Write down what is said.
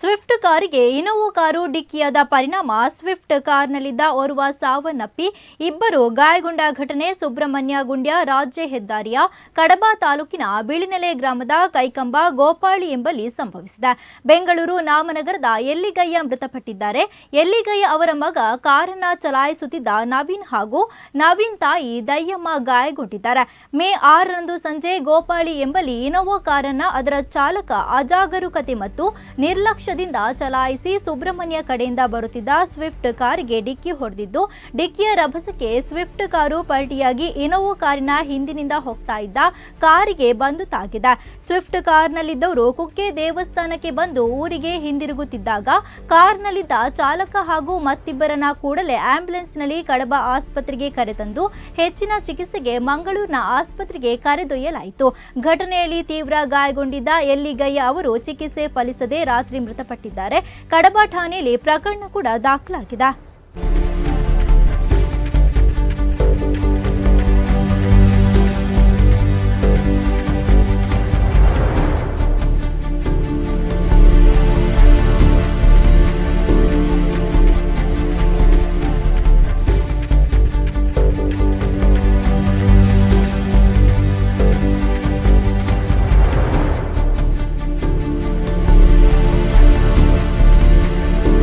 Swift ಕಾರಿಗೆ Innova car ಡಿಕ್ಕಿಯಾದ ಪರಿಣಾಮ Swift ಕಾರ್ನಲ್ಲಿದ್ದ ಓರ್ವ ಸಾವನ್ನಪ್ಪಿ ಇಬ್ಬರು ಗಾಯಗೊಂಡ ಘಟನೆ ಸುಬ್ರಹ್ಮಣ್ಯ ಗುಂಡ್ಯ ರಾಜ್ಯ ಹೆದ್ದಾರಿಯ ಕಡಬ ತಾಲೂಕಿನ ಬಿಳಿನೆಲೆ ಗ್ರಾಮದ ಕೈಕಂಬ ಗೋಪಾಳಿ ಎಂಬಲ್ಲಿ ಸಂಭವಿಸಿದೆ. ಬೆಂಗಳೂರು ನಾಮನಗರದ ಎಲ್ಲಿಗಯ್ಯ ಮೃತಪಟ್ಟಿದ್ದಾರೆ. ಎಲ್ಲಿಗಯ್ಯ ಅವರ ಮಗ ಕಾರನ್ನ ಚಲಾಯಿಸುತ್ತಿದ್ದ ನವೀನ್ ಹಾಗೂ ನವೀನ್ ತಾಯಿ ದಯ್ಯಮ್ಮ ಗಾಯಗೊಂಡಿದ್ದಾರೆ. ಮೇ ಆರರಂದು ಸಂಜೆ ಗೋಪಾಳಿ ಎಂಬಲ್ಲಿ ಇನೋವೋ ಕಾರನ್ನ ಅದರ ಚಾಲಕ ಅಜಾಗರೂಕತೆ ಮತ್ತು ನಿರ್ಲಕ್ಷ್ಯದಿಂದ ಚಲಾಯಿಸಿ ಸುಬ್ರಹ್ಮಣ್ಯ ಕಡೆಯಿಂದ ಬರುತ್ತಿದ್ದ ಸ್ವಿಫ್ಟ್ ಕಾರಿಗೆ ಡಿಕ್ಕಿ ಹೊಡೆದಿದ್ದು, ಡಿಕ್ಕಿಯ ರಭಸಕ್ಕೆ ಸ್ವಿಫ್ಟ್ ಕಾರು ಪಲ್ಟಿಯಾಗಿ ಇನೋವಾ ಕಾರಿನ ಹಿಂದಿನಿಂದ ಹೋಗ್ತಾ ಇದ್ದ ಕಾರಿಗೆ ಬಂದು ತಾಗಿದೆ ಸ್ವಿಫ್ಟ್ ಕಾರ್ನಲ್ಲಿದ್ದವರು ಕುಕ್ಕೆ ದೇವಸ್ಥಾನಕ್ಕೆ ಬಂದು ಊರಿಗೆ ಹಿಂದಿರುಗುತ್ತಿದ್ದಾಗ, ಕಾರ್ನಲ್ಲಿದ್ದ ಚಾಲಕ ಹಾಗೂ ಮತ್ತಿಬ್ಬರನ್ನ ಕೂಡಲೇ ಆಂಬ್ಯುಲೆನ್ಸ್ನಲ್ಲಿ ಕಡಬ ಆಸ್ಪತ್ರೆಗೆ ಕರೆತಂದು, ಹೆಚ್ಚಿನ ಚಿಕಿತ್ಸೆಗೆ ಮಂಗಳೂರಿನ ಆಸ್ಪತ್ರೆಗೆ ಕರೆದೊಯ್ಯಲಾಯಿತು. ಘಟನೆಯಲ್ಲಿ ತೀವ್ರ ಗಾಯಗೊಂಡಿದ್ದ ಎಲ್ಲಿಗಯ್ಯ ಅವರು ಚಿಕಿತ್ಸೆ ಫಲಿಸದೆ ರಾತ್ರಿ ಮೃತಪಟ್ಟಿದ್ದಾರೆ. ಕಡಬ ಠಾಣೆಯಲ್ಲಿ ಪ್ರಕರಣ ಕೂಡ ದಾಖಲಾಗಿದೆ.